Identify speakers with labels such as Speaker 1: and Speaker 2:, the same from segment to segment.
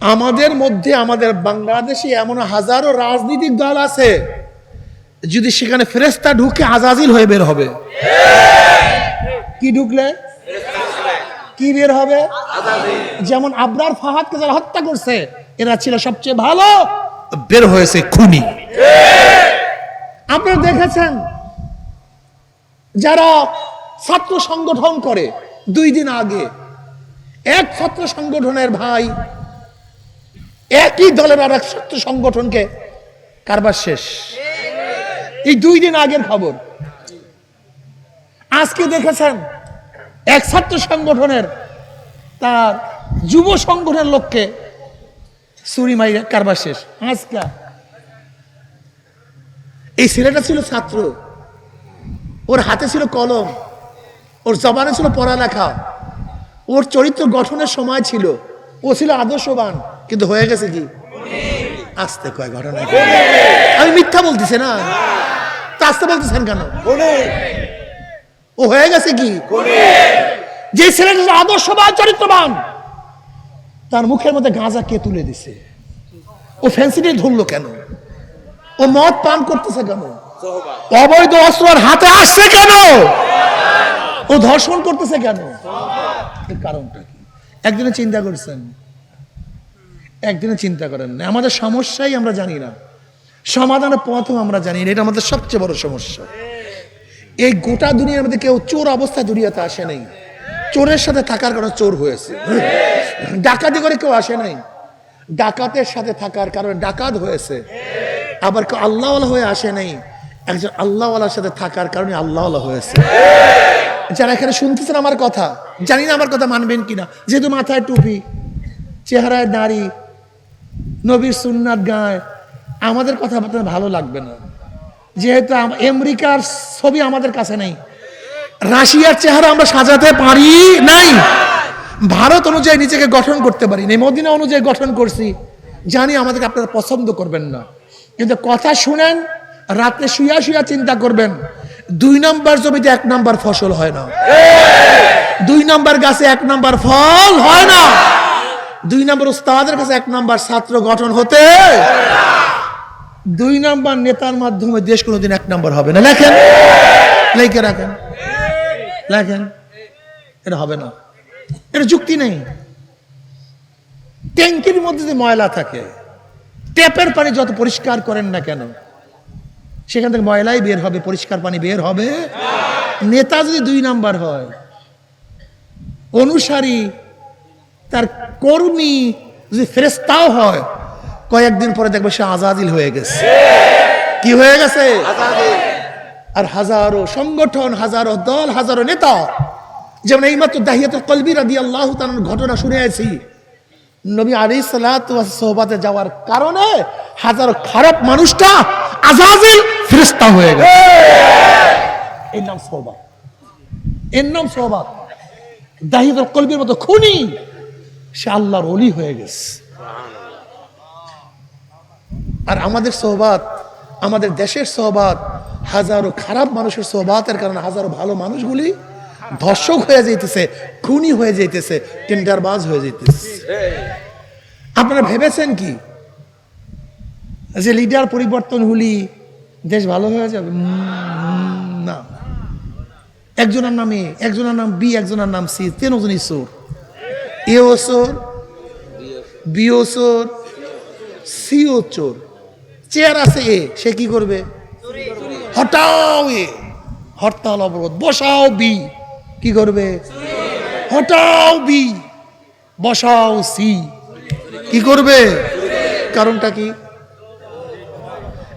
Speaker 1: আমাদের মধ্যে, আমাদের বাংলাদেশে এমন হাজারো রাজনৈতিক দল আছে, যদি সেখানে ফেরেস্তা ঢুকে আজাজিল হয়ে বের হবে। কি ঢুকলে? কি বের হবে? যেমন আবরার ফাহাদকে যারা হত্যা করছে, এরা ছিল সবচেয়ে ভালো। বের হয়েছে খুনি। আপনারা দেখেছেন, যারা ছাত্র সংগঠন করে দুই দিন আগে, এক ছাত্র সংগঠনের ভাই একই দলের আর এক ছাত্র সংগঠনকে কারবার শেষ। এই দুই দিন আগের খবর। আজকে দেখেছেন এক ছাত্র সংগঠনের তার যুব সংগঠনের লোককে সুরি মাই কারবার শেষ। আজকা এই ছেলেটা ছিল ছাত্র। ওর হাতে ছিল কলম। ওর জবানে ছিল পড়ালেখা। ওর চরিত্র গঠনের সময় ছিল। ও ছিল আদর্শবান। কিন্তু হয়ে গেছে কি? আসতে কয় ঘটনা। আমি মিথ্যা বলতেছি না। তা আসতে বলতেছেন কেন? ও হয়ে গেছে কি? যে ছেলেটা ছিল আদর্শবান চরিত্রবান, তার মুখের মধ্যে গাঁজা কে তুলে দিছে? ও ফ্যান্সিটি ধরলো কেন? ও মদ পান করতেছে কেন? অবৈধ অস্ত্র হাতে আসছে কেন? ও ধর্ষণ করতেছে কেন? কারণটা কি? একদিনে চিন্তা করছেন একদিনে চিন্তা করেন না। আমাদের সমস্যাই আমরা জানি না। সমাধানের পথও আমরা জানি না। এটা আমাদের সবচেয়ে বড় সমস্যা। এই গোটা দুনিয়ার মধ্যে কেউ চোর অবস্থায় দুনিয়াতে আসে নাই। চোরের সাথে থাকার কারণে চোর হয়েছে। ডাকাতি করে কেউ আসে নাই। ডাকাতের সাথে থাকার কারণে ডাকাত হয়েছে। আবার কেউ আল্লাহওয়ালা হয়ে আসে নাই। একজন আল্লাহওয়ালার সাথে থাকার কারণে আল্লাহওয়ালা হয়েছে। যারা এখানে শুনতেছেন আমার কথা, জানি না আমার কথা মানবেন কিনা। যেহেতু মাথায় টুপি, চেহারায় দাড়ি নবীর সুন্নাত গায়। আমাদের কথা আপনার ভালো লাগবে না। যেহেতু আমেরিকার ছবি আমাদের কাছে নেই। রাশিয়ার চেহারা আমরা সাজাতে পারি নাই। ভারত অনুযায়ী নিজেকে গঠন করতে পারি না মদিনা অনুযায়ী গঠন করছি। জানি আমাদেরকে আপনারা পছন্দ করবেন না। কিন্তু কথা শুনেন রাত্রে শুয়া শুয়া চিন্তা করবেন, দুই নম্বর জমিতে এক নাম্বার ফসল হয় না। দুই নাম্বার গাছে এক নাম্বার ফল হয় না। দুই নম্বর উস্তাদের কাছে এক নাম্বার ছাত্র গঠন হতে দুই নাম্বার নেতার মাধ্যমে দেশ কোনোদিন এক নাম্বার হবে না। লেখেন। লেখে রাখেন। লেখেন। এটা হবে না। এটা যুক্তি নেই। ট্যাঙ্কির মধ্যে যদি ময়লা থাকে, ট্যাপের পানি যত পরিষ্কার করেন না কেন, সেখান থেকে ময়লাই বের হবে, পরিষ্কার পানি বের হবে। নেতা যদি দুই নাম্বার হয়, অনুসারী তার কর্মী যদি ফেরেস্তাও হয়, কয়েকদিন পরে দেখবে সে আজাদিল হয়ে গেছে। কি হয়ে গেছে? আর হাজারো সংগঠন, হাজারো দল, হাজারো নেতা, যেমন এইমাত্র দাহিয়াতুল কলবি রাদি আল্লাহ তার ঘটনা শুনে আছি, নবী আলী সোহবাতে যাওয়ার কারণে হাজারো খারাপ মানুষটা আজাজিল ফেরেস্তা হয়ে গেছে। এর নাম সোহবাত। এর নাম সোহবাত। দাহিয়াতুল কলবির মতো খুনি সে আল্লাহর অলি হয়ে গেছে। আর আমাদের সোহবাত, আমাদের দেশের সোহবাত, হাজারো খারাপ মানুষের সোহবাতের কারণে হাজারো ভালো মানুষগুলি ধর্ষক হয়ে যাইতেছে, খুনি হয়ে যাইতেছে, টেন্ডারবাজ হয়ে যাইতেছে। আপনারা ভেবেছেন কি? যে লিডার পরিবর্তন হলি দেশ ভালো হয়ে যাবে? না। একজনের নামে, একজনের নাম বি, একজনের নাম সি তিনজনই চোর। এও চোর বিও চোর সিও চোর চেয়ার আছে এ, সে কি করবে? হটাও এ। হরতাল, অবরোধ। বসাও বি। কি করবে? হটাও বি। বসাও সি। কি করবে? কারণটা কি?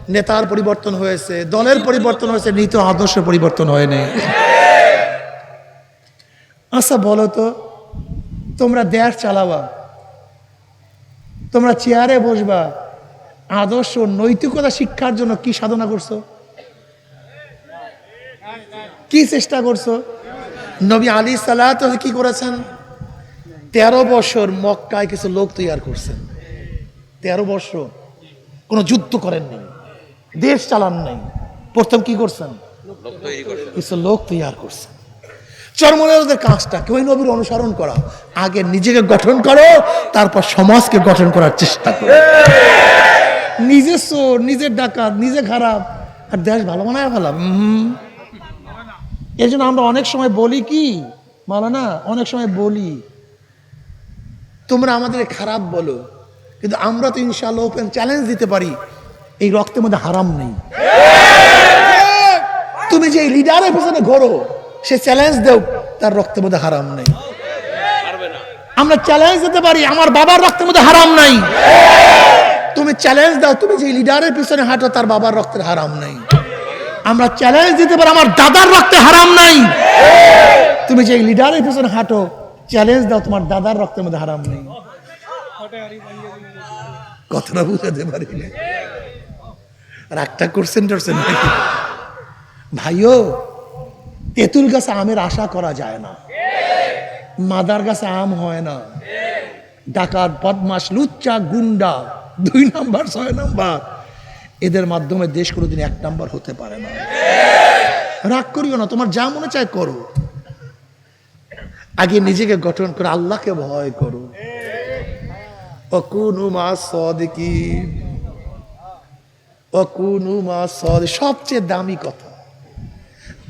Speaker 1: নেতার পরিবর্তন হয়েছে, দলের পরিবর্তন হয়েছে নীত আদর্শ পরিবর্তন হয়নি। আচ্ছা বলো তো তোমরা দেশ চালাবা। তোমরা চেয়ারে বসবা। আদর্শ নৈতিকতা শিক্ষার জন্য কি সাধনা করছ? কি চেষ্টা করছ? নবী আলী সালাত কি করেছেন? তেরো বছর মক্কায় কিছু লোক তৈরি করছেন। তেরো বছর কোনো যুদ্ধ করেন নাই দেশ চালান নাই। প্রথম কি করছেন? কিছু লোক তৈরি করছেন। চরমনের কাজটা কেউ নবীর অনুসরণ করা। আগে নিজেকে গঠন করো, তারপর সমাজকে গঠন করার চেষ্টা করো। নিজে চোর নিজের ডাকাত, নিজে খারাপ। আর দেশ ভালো বানায় ভালো। এই জন্য আমরা অনেক সময় বলি কি না অনেক সময় বলি, তোমরা আমাদের খারাপ বলো। কিন্তু আমরা তো ইনশাল্লাহ ওপেন চ্যালেঞ্জ দিতে পারি। এই রক্তের মধ্যে হারাম নেই। তুমি যে লিডারের পেছনে ঘোরো সে চ্যালেঞ্জ দেও, তার রক্তের মধ্যে হারাম নেই। আমরা চ্যালেঞ্জ দিতে পারি, আমার বাবার রক্তের মধ্যে হারাম নাই। তুমি চ্যালেঞ্জ দাও, তুমি যে লিডারের পিছনে হাঁটো, তার বাবার রক্তের হারাম নাই। আমরা চ্যালেঞ্জ দিতে পারি, আমার দাদার রক্তে হারাম নাই। তুমি যে লিডারের পিছনে হাঁটো চ্যালেঞ্জ দাও, তোমার দাদার রক্তের মধ্যে হারাম নেই। কথাটা বুঝাতে পারি রাগটা করছেন টরছেন ভাইও তেঁতুল গাছে আমের আশা করা যায় না। মাদার গাছে আম হয় না। ডাকাত বদমাস লুচ্চা, গুন্ডা, দুই নাম্বার, ছয় নাম্বার। এদের মাধ্যমে দেশ কোনোদিন এক নাম্বার হতে পারে না। রাগ করিও না, তোমার যা মনে চায় করো। আগে নিজেকে গঠন করে আল্লাহকে ভয় করো। অকুনু সদিকি। অকুনু সদ সবচেয়ে দামি কথা।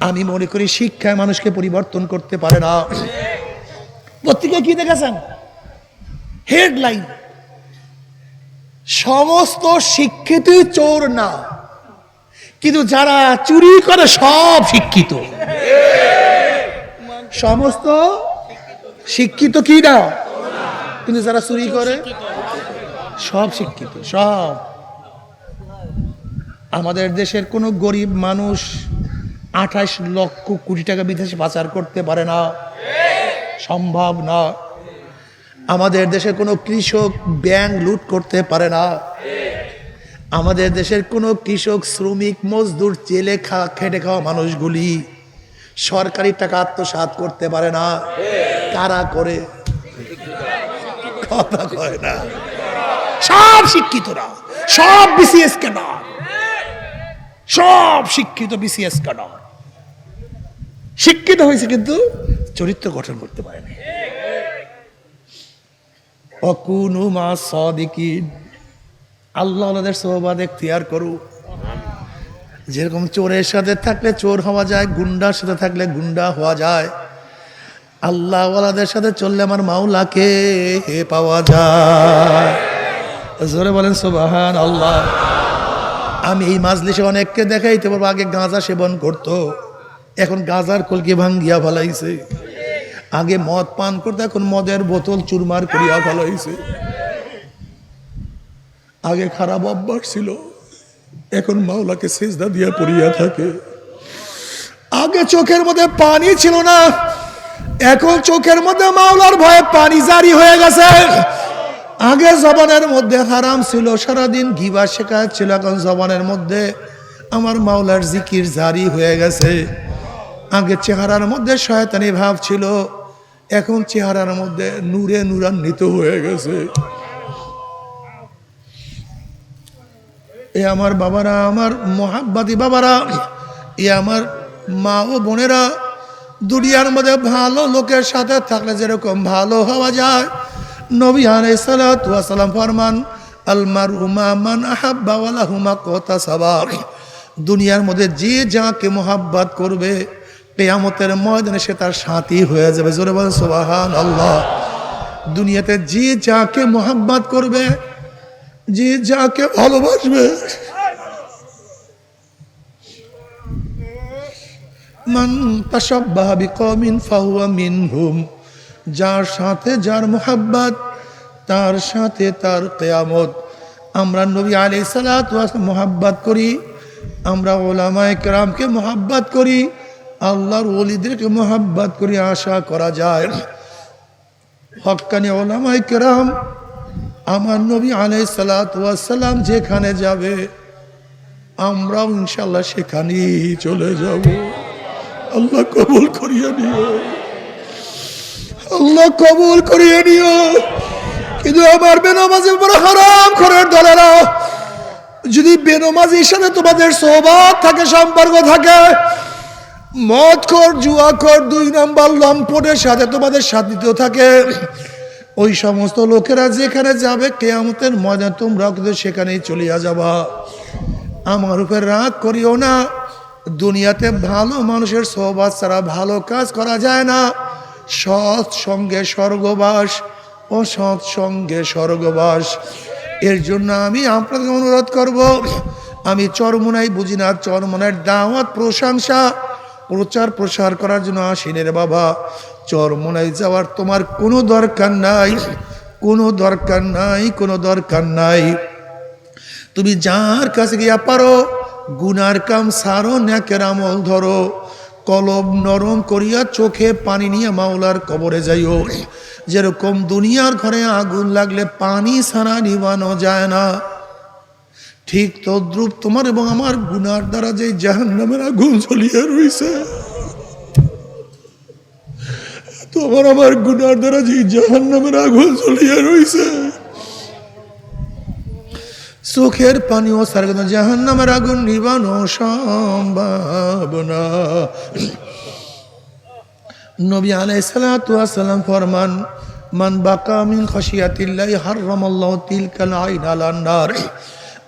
Speaker 1: আমি মনে করি শিক্ষায় মানুষকে পরিবর্তন করতে পারে না। পত্রিকায় কি দেখেছেন? হেডলাইন সমস্ত শিক্ষিতই চোর না, কিন্তু যারা চুরি করে সব শিক্ষিত। সমস্ত শিক্ষিত কি না? কিন্তু যারা চুরি করে সব শিক্ষিত, সব। আমাদের দেশের কোনো গরিব মানুষ আঠাশ লক্ষ কোটি টাকা বিদেশে পাচার করতে পারে না। সম্ভব না। আমাদের দেশের কোনো কৃষক ব্যাংক লুট করতে পারে না। আমাদের দেশের কোনো কৃষক, শ্রমিক, মজদুর চেলে খা, খেটে খাওয়া মানুষগুলি সরকারি টাকা আত্মসাৎ করতে পারে না। কারা করে? কথা কয় না? সব শিক্ষিতরা, সব বিসিএস ক্যাডার সব শিক্ষিত বিসিএস ক্যাডার শিক্ষিত হয়েছে কিন্তু চরিত্র গঠন করতে পারেনি। অকুনু মা সদিকিন, আল্লাহ ওনাদের সোহবাদ এখতিয়ার করু যেরকম চোরের সাথে থাকলে চোর হওয়া যায়, গুন্ডার সাথে থাকলে গুন্ডা হওয়া যায় আল্লাহ ওয়ালাদের সাথে চললে আমার মাওলাকে পাওয়া যায়। জোরে বলেন সোবাহান আল্লাহ আমি এই মাজলিসে অনেককে দেখাইতে পারব, আগে গাঁজা সেবন করতো। এখন গাঁজার কলকে ভাঙ্গিয়া ফেলাইছে। আগে মদ পান করতে, এখন মদের বোতল চুরমার করিয়া ফেলাইছে। আগে খারাপ অভ্যাস ছিল, এখন মাওলাকে সেজদা দিয়া পড়িয়া থাকে। আগে চোখের মধ্যে পানি ছিল না, এখন চোখের মধ্যে মাওলার ভয়ে পানি জারি হয়ে গেছে। আগে জবানের মধ্যে হারাম ছিল, সারাদিন গিবা শেখা ছিল এখন জবানের মধ্যে আমার মাওলার জিকির জারি হয়ে গেছে। আগে চেহারার মধ্যে শয়তানি ভাব ছিল, এখন চেহারার মধ্যে নূরে নূরান্বিত হয়ে গেছে। এ আমার বাবারা, আমার মহাব্বাতি বাবারা, এ আমার মা ও বোনেরা, দুনিয়ার মধ্যে ভালো লোকের সাথে থাকলে যেরকম ভালো হওয়া যায়। নবী আলাইসালাম ফরমান আলমার হুমা মান আহাব্বা হুমা কথা সাবাব দুনিয়ার মধ্যে যে যাকে মোহাব্বাত করবে পেয়ামতের ময়দানে সে তার সাথী হয়ে যাবে। জোরে বলেন সোবাহান আল্লাহ দুনিয়াতে যে যাকে মোহাব্বাত করবে, যে যাকে ভালোবাসবে, মান তাসাব্বাহা বিকওমিন ফাহুয়া মিনহুম, যার সাথে যার মোহাব্বত, তার সাথে তার কেয়ামত। আমরা নবী আলি সালাত মোহাব্বত করি, আমরা ওলামায় কেরামকে মোহাব্বত করি আল্লাহর ওলিদেরকে মোহাব্বত করে আশা করা যায় হক্কানি ওলামায় কেরাম, আমার নবী আলাই সালাতাম যেখানে যাবে, আমরাও ইনশাল্লাহ সেখানেই চলে যাব। আল্লাহ কবুল করিয়ে নিও। আল্লাহ কবুল করিয়ে নিও। কিন্তু আমার বেনামাজি বড় হারাম খরের দলেরা, যদি বেনমাজির সাথে তোমাদের সোহবত থাকে, সম্পর্ক থাকে মদ কর জুয়া কর দুই নাম্বার লম্পটের সাথে তোমাদের সাথিত থাকে। ওই সমস্ত লোকেরা যেখানে যাবে কেয়ামতের মজা তোমরা কিন্তু সেখানেই চলিয়া যাবা। আমার উপর রাগ করিও না। দুনিয়াতে ভালো মানুষের সহবাস ছাড়া ভালো কাজ করা যায় না। সৎ সঙ্গে স্বর্গবাস ও সৎ সঙ্গে স্বর্গবাস। এর জন্য আমি আপনাকে অনুরোধ করব, আমি চরমোনাই বুঝি না চরমোনার দাওয়াত, প্রশংসা। প্রচার প্রসার করার জন্য আসিনের বাবা। চরমোনাই যাওয়ার তোমার কোনো দরকার নাই, কোনো দরকার নাই, কোনো দরকার নাই। তুমি যার কাছে গিয়া পারো, গুনার কাম সারো, ন্যাকের আমল ধরো। কলম নরম করিয়া চোখে পানি নিয়ে মাওলার কবরে যাইও। যেরকম দুনিয়ার ঘরে আগুন লাগলে পানি ছাড়া নিবানো যায় না। ঠিক তদ্রুপ তোমার এবং আমার গুনার দ্বারা যে জাহান নামের আগুন জ্বলিয়া রয়েছে তোমার আমার গুনার দ্বারা যে জাহান নামের আগুন জ্বলিয়া রয়েছে চোখের পানি ও সার জাহান নামের আগুন নিবানো সম্ভাবনা নবী আলাইসালাম ফরমান, মান বাকা মিন খসিয়াতিল্লাহি হাররামাল্লাহু তিলকাল আইন আলান নার।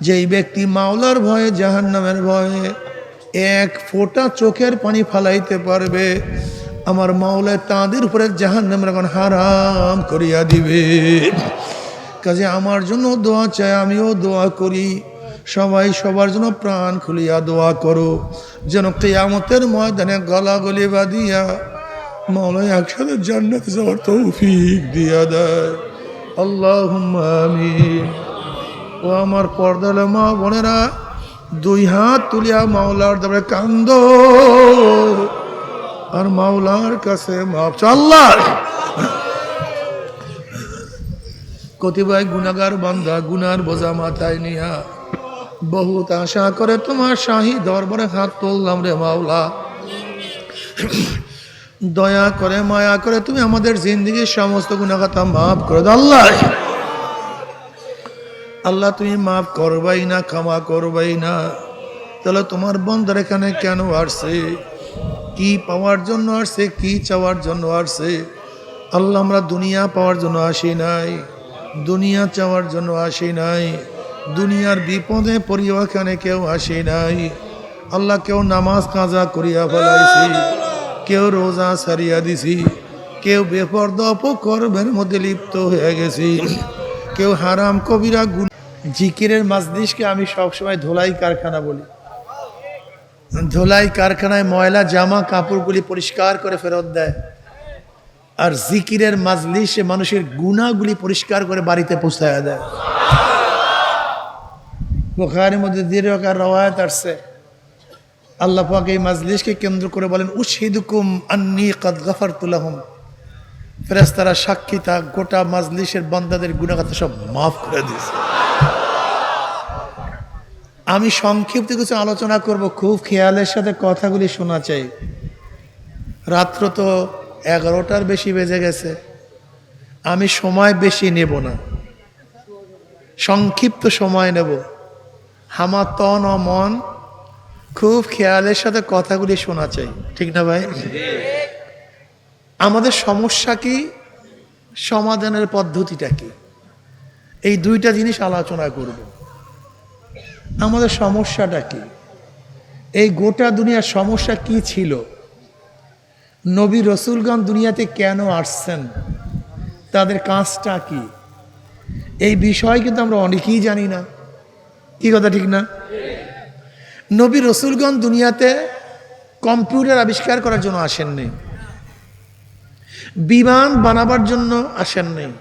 Speaker 1: যেই ব্যক্তি মাওলার ভয়ে, জাহান্নামের ভয়ে এক ফোঁটা চোখের পানি ফালাইতে পারবে, আমার মাওলায় তাদের উপরে জাহান্নামের এখন হারাম করিয়া দিবে। কাজে আমার জন্য দোয়া চাই, আমিও দোয়া করি। সবাই সবার জন্য প্রাণ খুলিয়া দোয়া করো, যেন কেয়ামতের ময়দানে গলা গলি বাঁধিয়া মৌলাই একসাথে জান্নাতে যাওয়ার তৌফিক দিয়া দেয়। আল্লাহ আমিন। ও আমার পর্দালে মা বোনেরা, দুই হাত তুলিয়া মাওলার দাবে কান্দ। আর মাওলার কাছে মাপ আল্লাহ। কতিপয় গুনাগার বান্ধা গুনার বোঝা মাথায় নিয়া বহুত আশা করে তোমার শাহী দরবারে হাত তুললাম রে মাওলা। দয়া করে, মায়া করে তুমি আমাদের জিন্দগির সমস্ত গুণাগাতা মাফ করে দাও আল্লাহ, তুমি মাফ করবাই না, ক্ষমা করবাই না। তাহলে তোমার বন্ধর এখানে কেন আসছে? কি পাওয়ার জন্য আসছে? কি চাওয়ার জন্য আসছে? আল্লাহ, আমরা দুনিয়া পাওয়ার জন্য আসি নাই। দুনিয়া চাওয়ার জন্য আসি নাই। দুনিয়ার বিপদে পরিবাখানে কেউ আসি নাই। আল্লাহ, কেউ নামাজ কাজা করিয়া ফেলাইছি। কেউ রোজা সারিয়া দিছি। কেউ বেপর্দ অপকর্মের মধ্যে লিপ্ত হয়ে গেছি। কেউ হারাম কবিরা জিকিরের মাজলিশকে আমি সবসময় ধোলাই কারখানা বলি। ধোলাই কারখানায় ময়লা, জামা, কাপড়গুলি পরিষ্কার করে ফেরত দেয়। আর জিকিরের মাজলিসে মানুষের গুণাগুলি পরিষ্কার করে বাড়িতে পৌঁছায় দেয়। বোখারের মধ্যে দীর্ঘকার রওয়ায়ত আসছে। আল্লাহ পাক এই মাজলিসকে কেন্দ্র করে বলেন, উশহিদুকুম আন্নি কদ গফারতুলাহুম ফেরেশতারা সাক্ষী তা গোটা মাজলিসের বান্দাদের গুণাগাত সব মাফ করে দিয়েছে। আমি সংক্ষিপ্ত কিছু আলোচনা করব, খুব খেয়ালের সাথে কথাগুলি শোনা চাই। রাত্র তো এগারোটার বেশি বেজে গেছে। আমি সময় বেশি নেব না। সংক্ষিপ্ত সময় নেব। হামার তন ও মন খুব খেয়ালের সাথে কথাগুলি শোনা চাই। ঠিক না ভাই? আমাদের সমস্যা কি? সমাধানের পদ্ধতিটা কি? এই দুইটা জিনিস আলোচনা করব। আমাদের সমস্যাটা কি? এই গোটা দুনিয়ার সমস্যা কি ছিল? নবী রসুলগণ দুনিয়াতে কেন আসছেন? তাদের কাজটা কি? এই বিষয় কিন্তু আমরা অনেকেই জানি না। কি কথা, ঠিক না? নবী রসুলগণ দুনিয়াতে কম্পিউটার আবিষ্কার করার জন্য আসেননি। বিমান বানাবার জন্য আসেননি।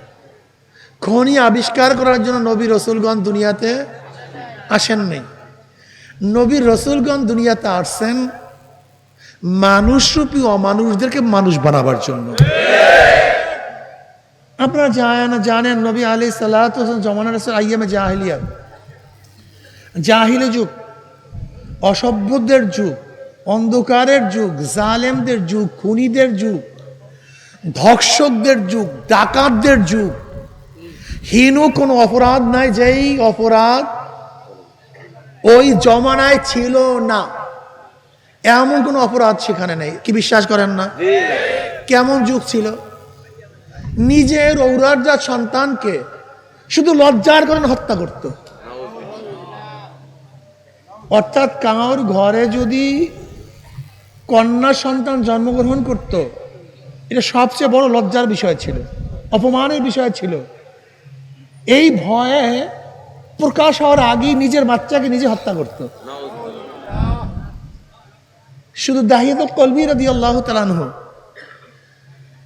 Speaker 1: খনি আবিষ্কার করার জন্য নবী রসুলগণ দুনিয়াতে আসেননি নবী রসুলগণ দুনিয়াতে আসছেন মানুষরূপী অমানুষদেরকে মানুষ বানাবার জন্য। আপনারা জানেন জানেন নবী আলী সাল্লাহ জমানার আইয়ামে জাহিলিয়া। জাহিলি যুগ, অসভ্যদের যুগ, অন্ধকারের যুগ, জালেমদের যুগ, খুনিদের যুগ, ধর্ষকদের যুগ, ডাকাতদের যুগ। হীন কোনো অপরাধ নাই, যেই অপরাধ ওই জমানায় ছিল না। এমন কোনো অপরাধ সেখানে নেই। কি বিশ্বাস করেন না? কেমন যুগ ছিল? নিজের ঔরারজাত সন্তানকে শুধু লজ্জার কারণে হত্যা করত। অর্থাৎ কাউর ঘরে যদি কন্যা সন্তান জন্মগ্রহণ করত এটা সবচেয়ে বড় লজ্জার বিষয় ছিল অপমানের বিষয় ছিল। এই ভয়ে প্রকাশ হওয়ার আগেই নিজের বাচ্চাকে নিজে হত্যা করত। শুধু দাহিয়াতুল কলবি রদি আল্লাহ তালানহ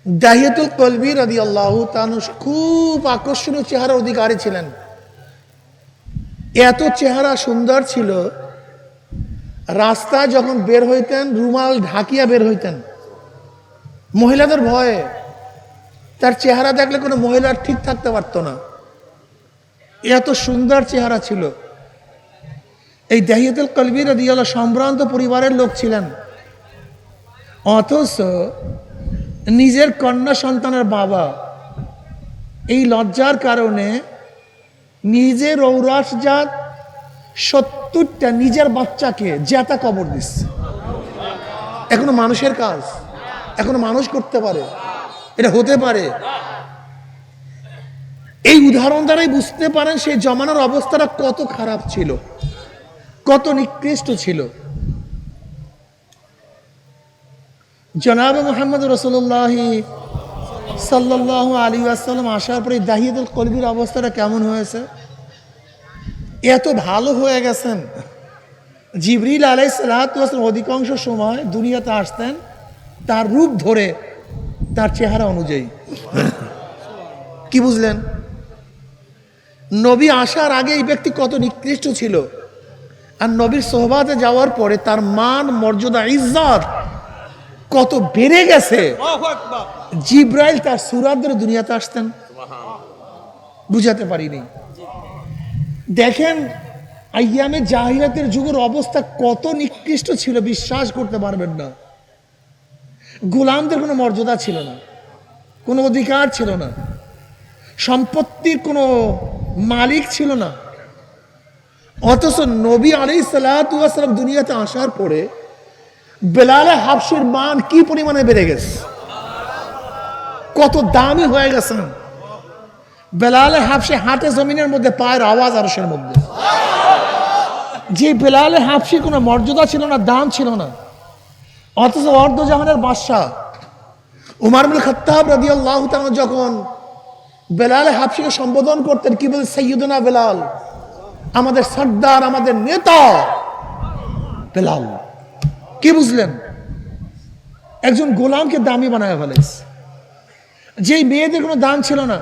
Speaker 1: দাহিয়াতুল কলবি রদি আল্লাহ তালানহ খুব আকর্ষণীয় চেহারা অধিকারী ছিলেন। এত চেহারা সুন্দর ছিল, রাস্তায় যখন বের হইতেন, রুমাল ঢাকিয়া বের হইতেন, মহিলাদের ভয়ে, তার চেহারা দেখলে কোনো মহিলার ঠিক থাকতে পারতো না। এত সুন্দর চেহারা ছিল। এই দাহিয়াতুল কলবির দিয়ালা সম্ভ্রান্ত পরিবারের লোক ছিলেন। অথচ নিজের কন্যা সন্তানের বাবা এই লজ্জার কারণে নিজের ঔরাসজাত সত্তরটা নিজের বাচ্চাকে জেতা কবর দিচ্ছে। এখনও মানুষের কাজ, এখনও মানুষ করতে পারে, এটা হতে পারে। এই উদাহরণ দ্বারাই বুঝতে পারেন সেই জমানার অবস্থাটা কত খারাপ ছিল, কত নিকৃষ্ট ছিল। জনাব মোহাম্মদ রসুল্লাহ সাল্লাহ আলী আসসালাম আসার পরে দাহিদুল কলবির অবস্থাটা কেমন হয়েছে? এত ভালো হয়ে গেছেন। জিবরিল আলাই সালাতাম অধিকাংশ সময় দুনিয়াতে আসতেন, তার রূপ ধরে, তার চেহারা অনুযায়ী। কি বুঝলেন? নবী আসার আগে এই ব্যক্তি কত নিকৃষ্ট ছিল। আর নবীর সোহবাতে যাওয়ার পরে তার মান মর্যাদা ইজ্জত কত বেড়ে গেছে। জিব্রাইল তার সুরাত ধরে দুনিয়াতে আসতেন। বুঝাতে পারিনি। দেখেন আইয়ামে জাহিরাতের যুগের অবস্থা কত নিকৃষ্ট ছিল বিশ্বাস করতে পারবেন না। গোলামদের কোনো মর্যাদা ছিল না। কোনো অধিকার ছিল না। সম্পত্তির কোনো মালিক ছিল না। অথচ নবী আলি সালাম দুনিয়াতে আসার পরে বেলালে হাফসির মান কি পরিমাণে বেড়ে গেছে? কত দামি হয়ে গেছেন বেলালে হাফসে হাটে জমিনের মধ্যে পায়ের আওয়াজ আরসের মধ্যে। যে বেলালে হাফসির কোনো মর্যাদা ছিল না, দাম ছিল না। অথচ অর্ধজাহানের বাদশাহ উমারমুল খত্তাব রাদি আল্লাহ যখন বেলালে হাফসিকে সম্বোধন করতেন, কি বলে সৈয়দনা বেলাল, আমাদের সর্দার, আমাদের নেতা বেলাল। কি বুঝলেন? একজন গোলামকে দামি বানায় ফেলেছে। যেই মেয়েদের কোনো দাম ছিল না,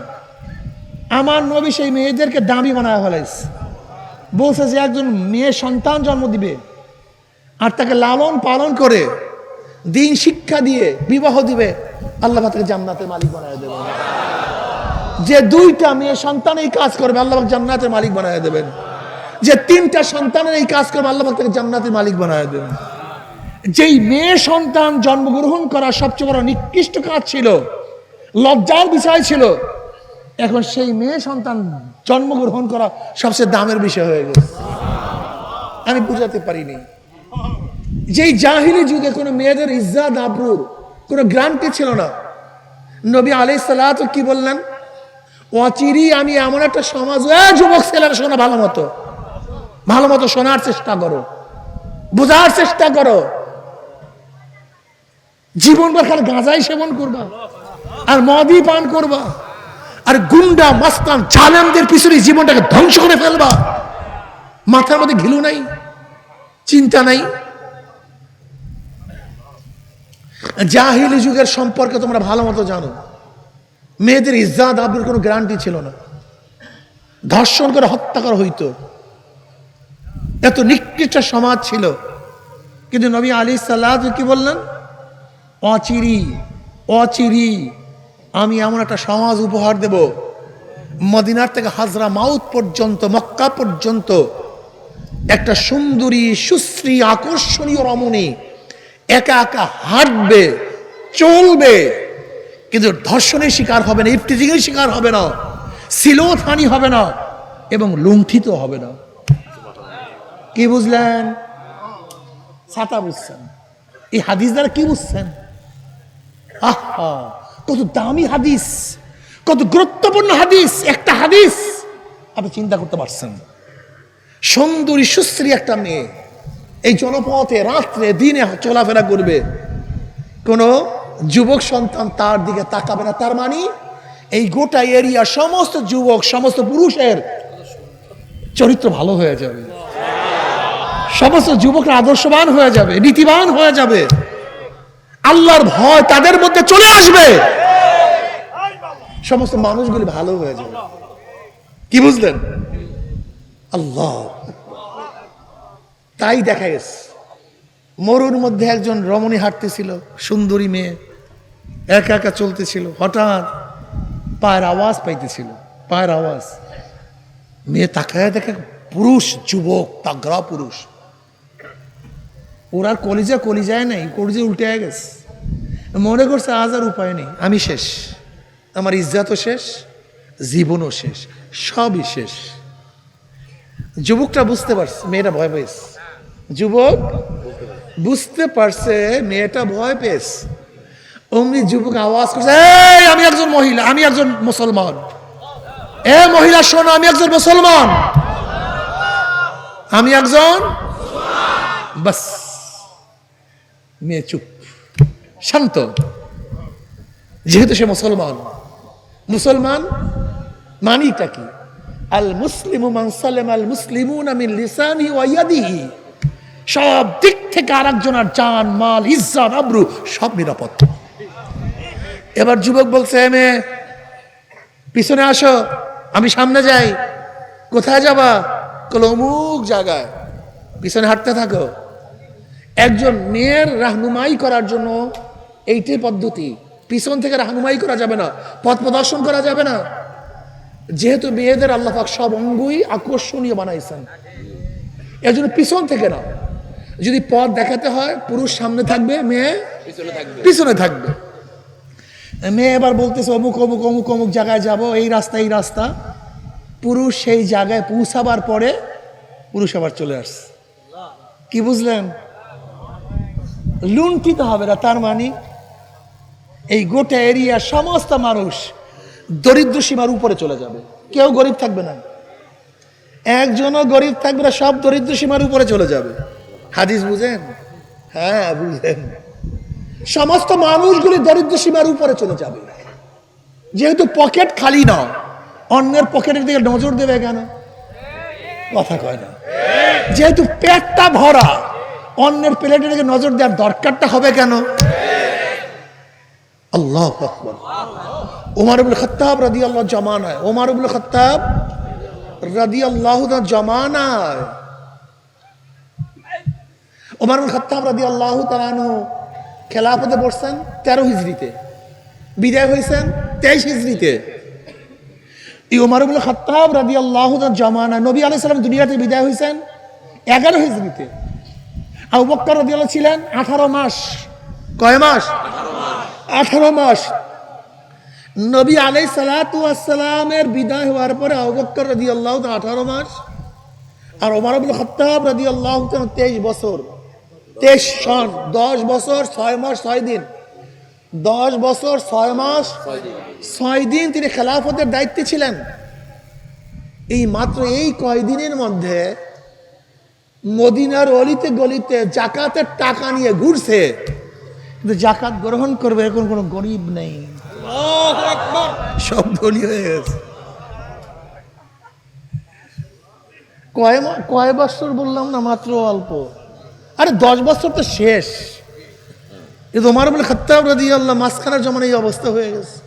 Speaker 1: আমার নবী সেই মেয়েদেরকে দামি বানায় ফেলেছে। বলছে যে, একজন মেয়ে সন্তান জন্ম দিবে আর তাকে লালন পালন করে দিন শিক্ষা দিয়ে বিবাহ দিবে, আল্লাহ তাকে জান্নাতের মালিক বানায় দেবে। যে দুইটা মেয়ে সন্তান এই কাজ করবে, আল্লাহ জান্নাতের মালিক বানায় দেবেন। যে তিনটা সন্তানের এই কাজ করবে, আল্লাহ তাকে জান্নাতের মালিক বানায় দেবেন। যেই মেয়ে সন্তান জন্মগ্রহণ করা সবচেয়ে বড় নিকৃষ্ট কাজ ছিল, লজ্জার বিষয় ছিল, এখন সেই মেয়ে সন্তান জন্মগ্রহণ করা সবচেয়ে দামের বিষয় হয়ে গেছে। আমি বুঝাতে পারিনি। যেই জাহিলি যুগে কোনো মেয়েদের ইজ্জাত আবরুর কোনো গ্রান্টি ছিল না। নবী আলি সালাত কি বললেন? অচিরি আমি এমন একটা সমাজ যুবক ছেলেরা শোনা ভালো মতো। ভালো মতো শোনার চেষ্টা করো। বোঝার চেষ্টা করো। জীবন খালি গাঁজাই সেবন করবা, আর মদই পান করবা, আর গুন্ডা, মাস্তান, জালেমদের পিছনে জীবনটাকে ধ্বংস করে ফেলবা। মাথার মধ্যে ঘিলু নাই, চিন্তা নাই। জাহিলি যুগের সম্পর্কে তোমরা ভালো মতো জানো। মেয়েদের ইজ্জাত আব্দুর কোনো গ্যারান্টি ছিল না। ধর্ষণ করে হত্যা করা হইতো। এত নিকৃষ্ট সমাজ ছিল। কিন্তু নবী আলী সাল্লাহ কি বললেন? অচিরি অচিরি, আমি এমন একটা সমাজ উপহার দেব। মদিনার থেকে হাজরা মাউত পর্যন্ত, মক্কা পর্যন্ত একটা সুন্দরী, সুশ্রী, আকর্ষণীয় রমণী একা একা হাঁটবে, চলবে। কিন্তু ধর্ষণের শিকার হবে না ইফটিজিংয়ের শিকার হবে না, সিলোথানি হবে না এবং লুণ্ঠিত হবে না। কি বুঝলেন? ছাতা বুঝছেন। এই হাদিস দ্বারা কি বুঝছেন? আহা, কত দামি হাদিস, কত গুরুত্বপূর্ণ হাদিস, একটা হাদিস। আপনি চিন্তা করতে পারছেন সুন্দরী, সুশ্রী একটা মেয়ে, এই জনপথে রাত্রে দিনে চলাফেরা করবে। কোনো যুবক সন্তান তার দিকে তাকাবে না। তার মানে এই গোটা এরিয়া সমস্ত যুবক, সমস্ত পুরুষের চরিত্র ভালো হয়ে যাবে। সমস্ত যুবকরা আদর্শবান হয়ে যাবে, নীতিবান হয়ে যাবে। আল্লাহর ভয় তাদের মধ্যে চলে আসবে। সমস্ত মানুষগুলি ভালো হয়ে যাবে। কি বুঝলেন? আল্লাহ। তাই দেখা গেছে। মরুর মধ্যে একজন রমণী হাঁটতেছিল, সুন্দরী মেয়ে। একা একা চলতেছিল, হঠাৎ পায়ের আওয়াজ পাইতেছিল, পায়ের আওয়াজ। মেয়ে তাকায় দেখে পুরুষ, যুবক, তাগড়া পুরুষ। ওর কলিজা কলিজায় নাই কলিজা উল্টে গেছে। মনে করছে আজ আর উপায় নেই, আমি শেষ। আমার ইজ্জাতও শেষ, জীবনও শেষ, সবই শেষ। যুবকটা বুঝতে পারছে, মেয়েটা ভয় পেয়েছে। যুবক? বুঝতে পারছে, মেয়েটা ভয় পেয়েছে। অমনি যুবক আওয়াজ করছে আমি একজন মহিলা, আমি একজন মুসলমান। এ মহিলা, শোনো, আমি একজন মুসলমান। আমি একজন বাস। মেয়ে চুপ, শান্ত। যেহেতু সে মুসলমান মুসলমান মানিটা কি? আল মুসলিম মান সালেম আল মুসলিমুন মিন লিসানি ওয়া ইয়াদিহি। সব দিক থেকে আরেকজনের জান, মাল, ইজ্জত, আবরু, সব নিরাপদ। এবার যুবক বলছে, "এ মেয়ে, পিছনে আসো, আমি সামনে যাই। কোথায় যাবা? কল অমুক জায়গায়। পিছনে হাঁটতে থাকো। একজন মেয়ের রাহনুমাই করার জন্য এইটাই পদ্ধতি। পিছন থেকে রাহনুমাই করা যাবে না, পথ প্রদর্শন করা যাবে না। যেহেতু মেয়েদের আল্লাহ পাক সব অঙ্গই আকর্ষণীয় বানাইছেন এর জন্য পিছন থেকে না যদি পথ দেখাতে হয় পুরুষ সামনে থাকবে মেয়ে পিছনে থাকবে। মেয়ে এবার বলতেছে অমুক অমুক অমুক অমুক জায়গায় যাব এই রাস্তা এই রাস্তা। পুরুষ সেই জায়গায় পৌঁছাবার পরে পুরুষ আবার চলে আসছে। কি বুঝলেন? লুণ্ঠিত হবে না তার মানে এই গোটা এরিয়ার সমস্ত মানুষ দরিদ্র সীমার উপরে চলে যাবে। কেউ গরিব থাকবে না। একজনও গরিব থাকবে না সব দরিদ্র সীমার উপরে চলে যাবে। হাদিস বুঝেন? হ্যাঁ বুঝেন। সমস্ত মানুষগুলি দরিদ্র সীমার উপরে চলে যাবে। যেহেতু পকেট খালি না, অন্যের পকেটের দিকে নজর দেবে কেন? কথা কয় না। যেহেতু পেটটা ভরা, অন্যের প্লেটের দিকে নজর দেওয়ার দরকারটা হবে কেন? আল্লাহ ওমর আবুল খত্তাব রাদি আল্লাহ জমানায় ওমর আবুল খত্তাব রাদি আল্লাহ জমানায় ওমর আবুল খত্তাব রাদি আল্লাহ তালানু খেলাফতে পড়ছেন তেরো হিজড়িতে। বিদায় হয়েছেন তেইশ হিজড়িতে। এই ওমর আবুল খত্তাব রাদি আল্লাহ জমানা নবী আলাই সালাম দুনিয়াতে বিদায় হয়েছেন এগারো হিজড়িতে। আবু বক্কর রাদি আল্লাহ ছিলেন আঠারো মাস। কয় মাস? আঠারো মাস। নবী আলাই সালাতামের বিদায় হওয়ার পরে আবুবকর রাদি আল্লাহ আঠারো মাস। আর ওমর আবুল খত্তাব রাদি আল্লাহ তেইশ বছর। তেইশ সন দশ বছর ছয় মাস ছয় দিন। দশ বছর ছয় মাস ছয় দিন। তিনি খেলাফতের দায়িত্বে ছিলেন। এই মাত্র এই কয়দিনের মধ্যে মদিনার অলিতে গলিতে জাকাতের টাকা নিয়ে ঘুরছে কিন্তু জাকাত গ্রহণ করবে এখন কোনো গরিব নেই। সব ধনী হয়ে গেছে। কয় কয় বছর বললাম না মাত্র অল্প। আরে দশ বছর তো শেষ। এ তোমার বলে খত্তাব রাদি আল্লাহ মাঝখানের জমান এই অবস্থা হয়ে গেছে।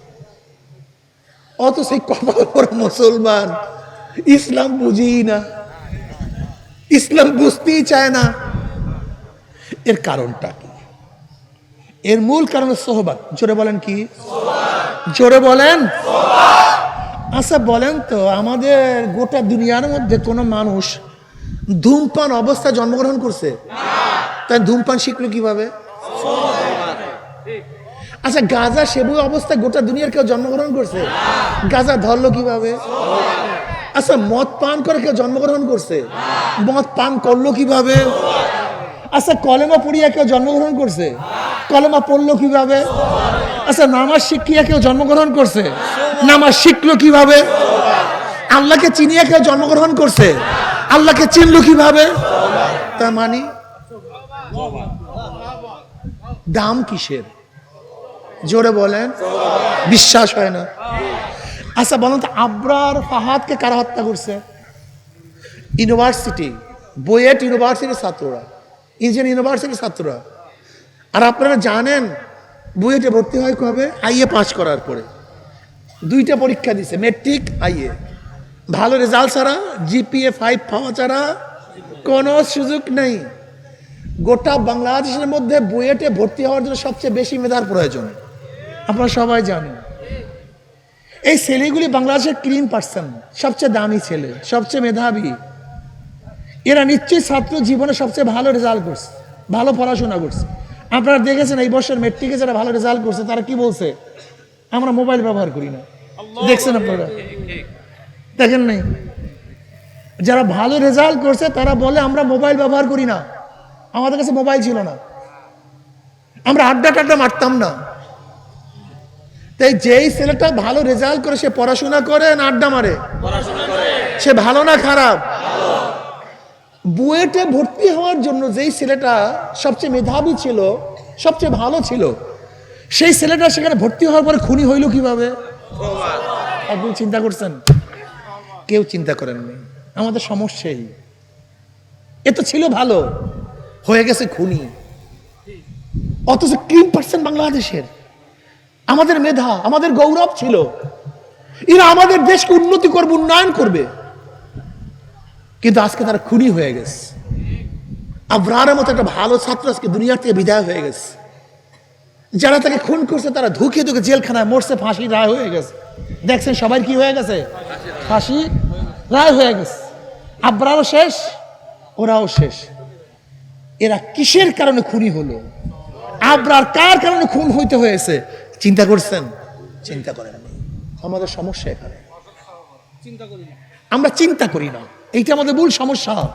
Speaker 1: অত সেই কপাল পরা মুসলমান ইসলাম বুঝিই না। ইসলাম বুঝতেই চায় না। এর কারণটা কি? এর মূল কারণ সোহবাত। জোরে বলেন কি? জোরে বলেন? আচ্ছা বলেন তো আমাদের গোটা দুনিয়ার মধ্যে কোনো মানুষ ধূমপান অবস্থায় জন্মগ্রহণ করছে? তাই ধূমপান শিখলো কীভাবে? আচ্ছা গাজা সেবু অবস্থায় গোটা দুনিয়ার কেউ জন্মগ্রহণ করছে? গাজা ধরলো কীভাবে? আচ্ছা মদ পান করে কেউ জন্মগ্রহণ করছে? মদ পান করল কীভাবে? আচ্ছা কলেমা পড়িয়া কেউ জন্মগ্রহণ করছে? কলেমা পড়ল কীভাবে? আচ্ছা নামাজ শিখিয়া কেউ জন্মগ্রহণ করছে? নামাজ শিখলো কীভাবে? আল্লাহকে চিনিয়া কেউ জন্মগ্রহণ করছে? আল্লাহকে চিনলো কীভাবে? তার মানে দাম কিসের? জোরে বলেন। বিশ্বাস হয় না। আচ্ছা বলুন তো, আবরার ফাহাদকে কারা হত্যা করছে? ইউনিভার্সিটি, বুয়েট ইউনিভার্সিটির ছাত্ররা, ইঞ্জিনিয়ারিং ইউনিভার্সিটির ছাত্ররা। আর আপনারা জানেন, বুয়েটে ভর্তি হয় কবে? আইএ পাস করার পরে। দুইটা পরীক্ষা দিছে, মেট্রিক, আইএ। ভালো রেজাল্ট ছাড়া, জিপিএ ফাইভ পাওয়া ছাড়া কোনো সুযোগ নেই। গোটা বাংলাদেশের মধ্যে বুয়েটে ভর্তি হওয়ার জন্য সবচেয়ে বেশি মেধার প্রয়োজন। আপনারা সবাই জানেন। এই ছেলেগুলি বাংলাদেশের ক্লিন পার্সন সবচেয়ে দামি ছেলে সবচেয়ে মেধাবী। এরা নিশ্চয়ই ছাত্র জীবনে সবচেয়ে ভালো রেজাল্ট করছে ভালো পড়াশোনা করছে। আপনারা দেখেছেন এই বছর মেট্রিকে যারা ভালো রেজাল্ট করছে তারা কি বলছে? আমরা মোবাইল ব্যবহার করি না। দেখছেন আপনারা? দেখেন নাই? যারা ভালো রেজাল্ট করছে তারা বলে আমরা মোবাইল ব্যবহার করি না। আমাদের কাছে মোবাইল ছিল না। আমরা আড্ডা টাড্ডা মারতাম না। তাই যেই ছেলেটা ভালো রেজাল্ট করে সে পড়াশোনা করে না আড্ডা মারে? সে ভালো না খারাপ? বুয়েটে ভর্তি হওয়ার জন্য যেই ছেলেটা সবচেয়ে মেধাবী ছিল সবচেয়ে ভালো ছিল সেই ছেলেটা সেখানে ভর্তি হওয়ার পরে খুনি হইল কীভাবে? আপনি চিন্তা করছেন? কেউ চিন্তা করেননি। আমাদের সমস্যাই এ তো ছিল ভালো। হয়ে গেছে খুনি। অথচ ক্রিম পার্সেন্ট বাংলাদেশের। আমাদের মেধা, আমাদের গৌরব ছিল। এরা আমাদের দেশকে উন্নতি করবে, উন্নয়ন করবে। কিন্তু আজকে তারা খুনি হয়ে গেছে। আবরারের মতো একটা ভালো ছাত্র আজকে দুনিয়ার থেকে বিদায় হয়ে গেছে। যারা তাকে খুন করছে, তারা ধুকে ধুকে জেলখানায় মরছে, ফাঁসি রায় হয়ে গেছে। দেখছেন সবাই কি হয়ে গেছে? ফাঁসি রায় হয়ে গেছে। আবরারও শেষ, ওরাও শেষ। এরা কিসের কারণে খুনি হলো? আবরার কার কারণে খুন হইতে হয়েছে? চিন্তা করছেন? চিন্তা করেন আমাদের সমস্যা এখানে। আমরা চিন্তা করি না। এইটা আমাদের ভুল সমস্যা।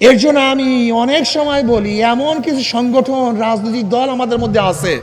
Speaker 1: এর জন্য আমি অনেক সময় বলি এমন কিছু সংগঠন রাজনৈতিক দল আমাদের মধ্যে আছে